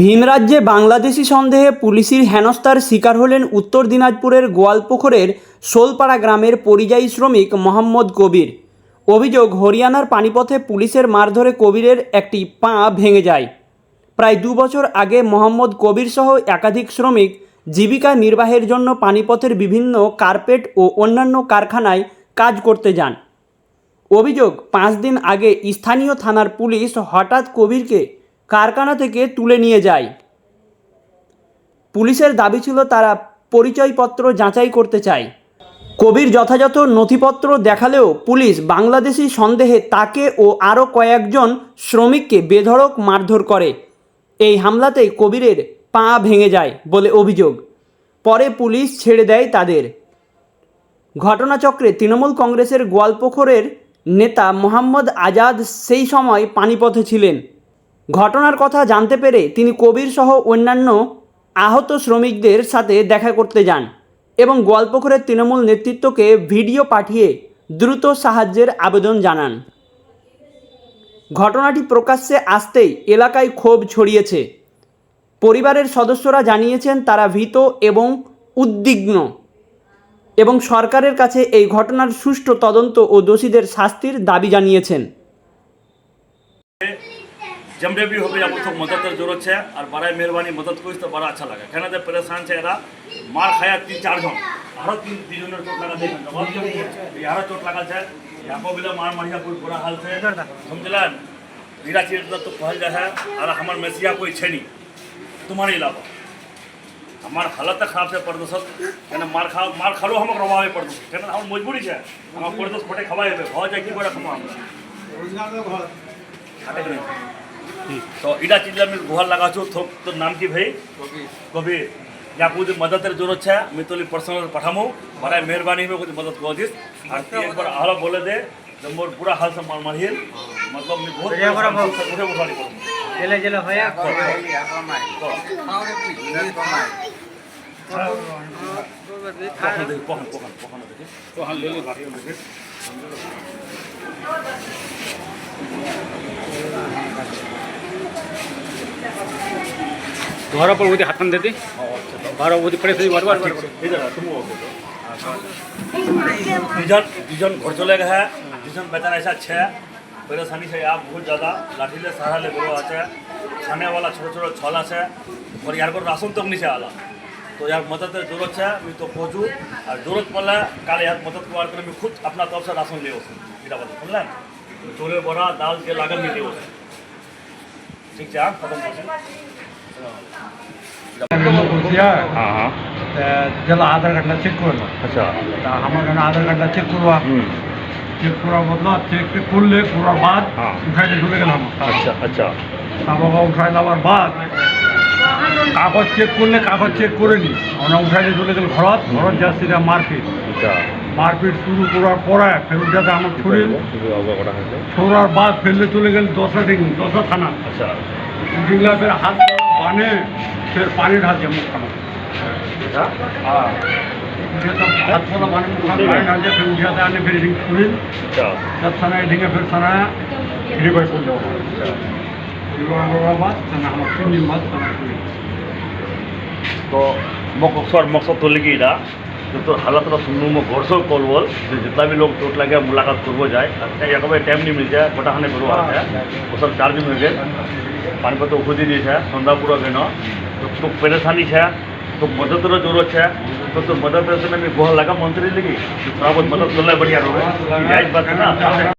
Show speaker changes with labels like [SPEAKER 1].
[SPEAKER 1] ভিনরাজ্যে বাংলাদেশি সন্দেহে পুলিশের হেনস্থার শিকার হলেন উত্তর দিনাজপুরের গোয়ালপুকুরের শোলপাড়া গ্রামের পরিযায়ী শ্রমিক মোহাম্মদ কবির। অভিযোগ, হরিয়ানার পানিপথে পুলিশের মারধরে কবিরের একটি পা ভেঙে যায়। প্রায় দু বছর আগে মোহাম্মদ কবির সহ একাধিক শ্রমিক জীবিকা নির্বাহের জন্য পানিপথের বিভিন্ন কার্পেট ও অন্যান্য কারখানায় কাজ করতে যান। অভিযোগ, পাঁচ দিন আগে স্থানীয় থানার পুলিশ হঠাৎ কবিরকে কারখানা থেকে তুলে নিয়ে যায়। পুলিশের দাবি ছিল তারা পরিচয়পত্র যাচাই করতে চায়। কবির যথাযথ নথিপত্র দেখালেও পুলিশ বাংলাদেশি সন্দেহে তাকে ও আরও কয়েকজন শ্রমিককে বেধড়ক মারধর করে। এই হামলাতেই কবিরের পা ভেঙে যায় বলে অভিযোগ। পরে পুলিশ ছেড়ে দেয় তাদের। ঘটনাচক্রে তৃণমূল কংগ্রেসের গোয়ালপোখরের নেতা মোহাম্মদ আজাদ সেই সময় পানিপথে ছিলেন। ঘটনার কথা জানতে পেরে তিনি কবির সহ অন্যান্য আহত শ্রমিকদের সাথে দেখা করতে যান এবং গোয়ালপুকুরের তৃণমূল নেতৃত্বকে ভিডিও পাঠিয়ে দ্রুত সাহায্যের আবেদন জানান। ঘটনাটি প্রকাশ্যে আসতেই এলাকায় ক্ষোভ ছড়িয়েছে। পরিবারের সদস্যরা জানিয়েছেন, তারা ভীত এবং উদ্বিগ্ন এবং সরকারের কাছে এই ঘটনার সুষ্ঠু তদন্ত ও দোষীদের শাস্তির দাবি জানিয়েছেন।
[SPEAKER 2] जमरे भी हो गया उसको तो मदद ज़रूरत है और बड़ा मेहरबानी मदद कोई तो बड़ा अच्छा लगा। कहना था परेशान से एरा मार खाया तीन चार जन। हर तीन तीनों चोट लगा दे। तो यार चोट लगा छे यहाँ को भी मार मारिया कोई बुरा हाल से। हम चला वीरा चीर तो कहल जा है। और हमर मसीहा कोई छे नहीं। तुम्हारे अलावा। हमार हालत खराब से प्रदूषक। मार खा मार खालो हम रवावे प्रदूषक कहना हम मजबूरी छे তো এটা চিন্তা আমি গুহার লাগাচ্ছু তোর নাম কি ভাই কবি या कुछ मदद की जरूरत है मैं तो पर्सनल पठामू बड़ा मेहरबानी में कुछ मदद कर दिस और तू एक बार हाल बोले दे जब मोर पूरा हाल से मार मारिए मतलब मैं बहुत उठे उठानी करूँ
[SPEAKER 3] জেলে জেলে হয়ে
[SPEAKER 2] পখন দেখি পখন পখন পখন দেখি পখন লেলে ভাগে দেখি
[SPEAKER 3] ঘর উপর ওদি হাতখান দিতে ঘর ওদি পড়ে ಹೊರ ಓದಿ
[SPEAKER 2] ಹಾಕೊಂಡೈತಿ ಹೊರ ಓದಿ ಪರಿಸ್ಥಿತಿ डिजन घर चले गए है डिजन बेचारा ऐसा अच्छे है परेशानी से आप बहुत ज़्यादा लाठी ले सहारा ले बोलो अच्छे खाने वाला छोटा छोटा छोला से और यार को राशन तक नहीं से आला तो यार मदद ज़रूरत है मैं तो पहुँचू और ज़रूरत पड़े कल यार मदद को आकर मैं खुद अपना तरफ़ से राशन ले मेरा बता समझल चोले बोरा दाल के लागल नहीं ले ठीक है कर हाँ हाँ
[SPEAKER 4] যেলা আধার কার্ডটা চেক করলো
[SPEAKER 2] अच्छा
[SPEAKER 4] তা আমার কাছে আধার কার্ডটা চেক করবা চেক করার বদলা চেক করলে করার বাদ
[SPEAKER 2] হ্যাঁ।
[SPEAKER 4] উঠাইতে চলে গেলাম
[SPEAKER 2] अच्छा अच्छा
[SPEAKER 4] তা বাবা উঠাই নেওয়ার বাদ কাগজ চেক করলে কাগজ চেক করে নি আমরা উঠাইতে চলে গেল ঘরত ঘরত যাচ্ছি না মারপিট
[SPEAKER 2] अच्छा
[SPEAKER 4] মারপিট শুরু করার পরে ফের উঠাতে আমার ছড়িল ছোড়ার বাদ ফেললে চলে গেল দশা ডিগ্রি দশা থানা
[SPEAKER 2] अच्छा
[SPEAKER 4] ডিগলা ফের হাত पाने फिर पानी ढाल दिया मुख खाना हाँ हाथ वाला पानी मुख पानी डाल दिया फिर उठा था
[SPEAKER 2] फिर
[SPEAKER 4] रिंग पूरी जब सना ढींगे फिर सना फिर बैठ जाओ बाद सना हम तीन दिन बाद सना
[SPEAKER 2] तो मकसद मकसद तो लिखी था जो तो हालत तो सुनू में घर से कॉल बोल जो जितना भी लोग चोट लगे मुलाकात करबो जाए अच्छा एक बार टाइम नहीं मिलता है बटा खाने करो आते हैं वो सब चार्ज मिल गए पानी पर तो खुदी दी है संदा पूरा के ना तो तो परेशानी है तो मदद की जरूरत है तो तो मदद से मैं बहुत लगा मंत्री लगी थोड़ा